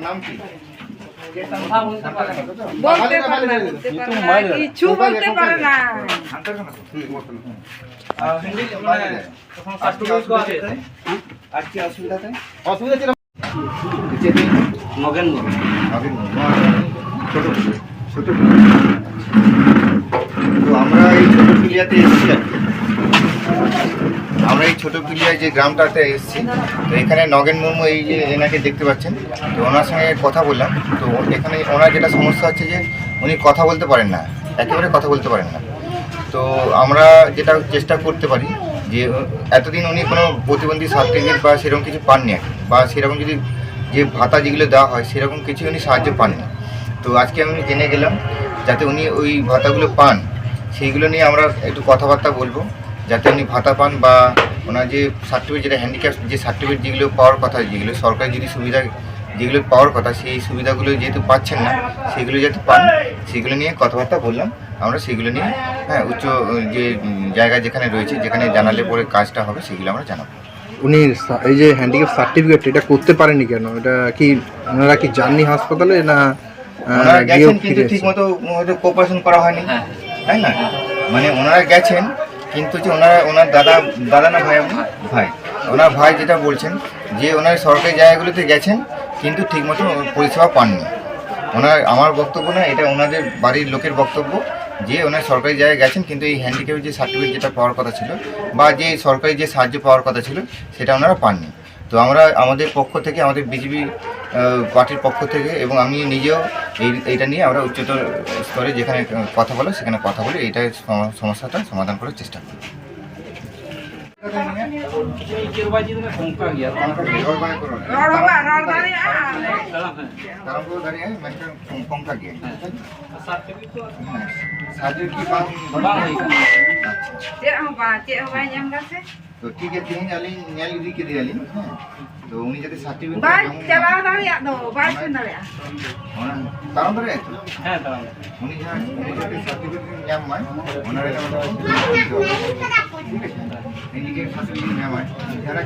নাম কি? বলতে পারে না বলতে পারে না। কিছু বলতে না আমরা এই ছোট পিলিয়াতে এসেছি আর কি। আমরা এই ছোট পিলিয়ায় যে গ্রামটাতে এসেছি, তো এখানে নগেন মুর্মু এই যে এনাকে দেখতে পাচ্ছেন, তো ওনার সঙ্গে কথা বললাম। তো এখানে ওনার যেটা সমস্যা হচ্ছে যে, উনি কথা বলতে পারেন না, একেবারে কথা বলতে পারেন না। তো আমরা যেটা চেষ্টা করতে পারি যে, এতদিন উনি কোনো প্রতিবন্ধী সার্টিফিকেট বা সেরকম কিছু পাননি বা সেরকম যদি যে ভাতা যেগুলো দেওয়া হয়, সেরকম কিছু উনি সাহায্য পাননি। তো আজকে আমি জেনে গেলাম, যাতে উনি ওই ভাতাগুলো পান, সেইগুলো নিয়ে আমরা একটু কথাবার্তা বলব। যাতে উনি ভাতা পান বা ওনার যে সার্টিফিকেট যেটা হ্যান্ডিক্যাপ যে সার্টিফিকেট যেগুলো পাওয়ার কথা যেগুলো সরকারি যদি সুবিধা যেগুলো পাওয়ার কথা সেই সুবিধাগুলো যেহেতু পাচ্ছেন না সেগুলো যাতে পান সেগুলো নিয়ে কথাবার্তা বললাম। আমরা সেগুলো নিয়ে হ্যাঁ উচ্চ যে জায়গা যেখানে রয়েছে যেখানে জানালে পরে কাজটা হবে সেগুলো আমরা জানাব। উনি এই যে হ্যান্ডিক্যাপ সার্টিফিকেট এটা করতে পারেনি কেন? এটা কি ওনারা কি যাননি হাসপাতালে না গেছেন কিন্তু ঠিক মতো হয়তো কোপারেশন করা হয়নি। তাই না? মানে ওনারা গেছেন কিন্তু যে ওনারা, ওনার দাদা দাদা না ভাই? ভাই ওনার ভাই যেটা বলছেন, যে ওনার সরকারি জায়গাগুলোতে গেছেন, কিন্তু ঠিকমতো পরিষেবা পাননি ওনার, আমার বক্তব্য না, এটা ওনাদের বাড়ির লোকের বক্তব্য, যে ওনার সরকারি জায়গায় গেছেন, কিন্তু এই হ্যান্ডিক্যাপের যে সার্টিফিকেট যেটা পাওয়ার কথা ছিল, বা যে সরকারি যে সাহায্য পাওয়ার কথা ছিল, সেটা ওনারা পাননি তো আমরা, আমাদের পক্ষ থেকে আমাদের বিজেপি পার্টির পক্ষ থেকে এবং আমি নিজেও এই এইটা নিয়ে আমরা উচ্চতর স্তরে যেখানে কথা বলো সেখানে কথা বলে এইটার সম- সমস্যাটা সমাধান করার চেষ্টা করি রড় হবা রড় দাঁড়িয়ে সাহায্য কি পান ᱪᱮᱫ ᱦᱚᱸ ᱵᱟᱝ ᱪᱮᱫ ᱦᱚᱸ ᱵᱟᱭ ᱧᱟᱢ ᱠᱟᱥᱮ ᱛᱚ ᱴᱷᱤᱠ ᱜᱮᱭᱟ ᱛᱮᱦᱮᱧ ᱟᱹᱞᱤᱧ ᱧᱮᱞ ᱤᱫᱤ ᱠᱮᱫᱮᱭᱟᱞᱤᱧ ᱦᱮᱸ ᱛᱚ ᱩᱱᱤ ᱡᱟᱛᱮ ᱥᱟᱨᱴᱤᱯᱷᱤᱠᱮᱴ ᱵᱟᱭ ᱪᱟᱞᱟᱣ ᱫᱟᱲᱮᱭᱟᱜ ᱫᱚ ᱵᱟᱭ ᱥᱮᱱ ᱫᱟᱲᱮᱭᱟᱜᱼᱟ ᱚᱱᱟ ᱛᱟᱲᱟᱢ ᱫᱟᱲᱮᱭᱟᱜᱼᱟ ᱛᱚ ᱦᱮᱸ ᱛᱟᱲᱟᱢ ᱩᱱᱤ ᱡᱟᱦᱟᱸ ᱩᱱᱤ ᱡᱟᱛᱮ ᱥᱟᱨᱴᱤᱯᱷᱤᱠᱮᱴ ᱧᱟᱢ ᱢᱟᱭ ᱚᱱᱟ ᱨᱮ ᱤᱱᱰᱤᱠᱮᱴ ᱥᱟᱨᱴᱤᱯᱷᱤᱠᱮᱴ ᱧᱟᱢᱟᱭ ᱡᱟᱦᱟᱸ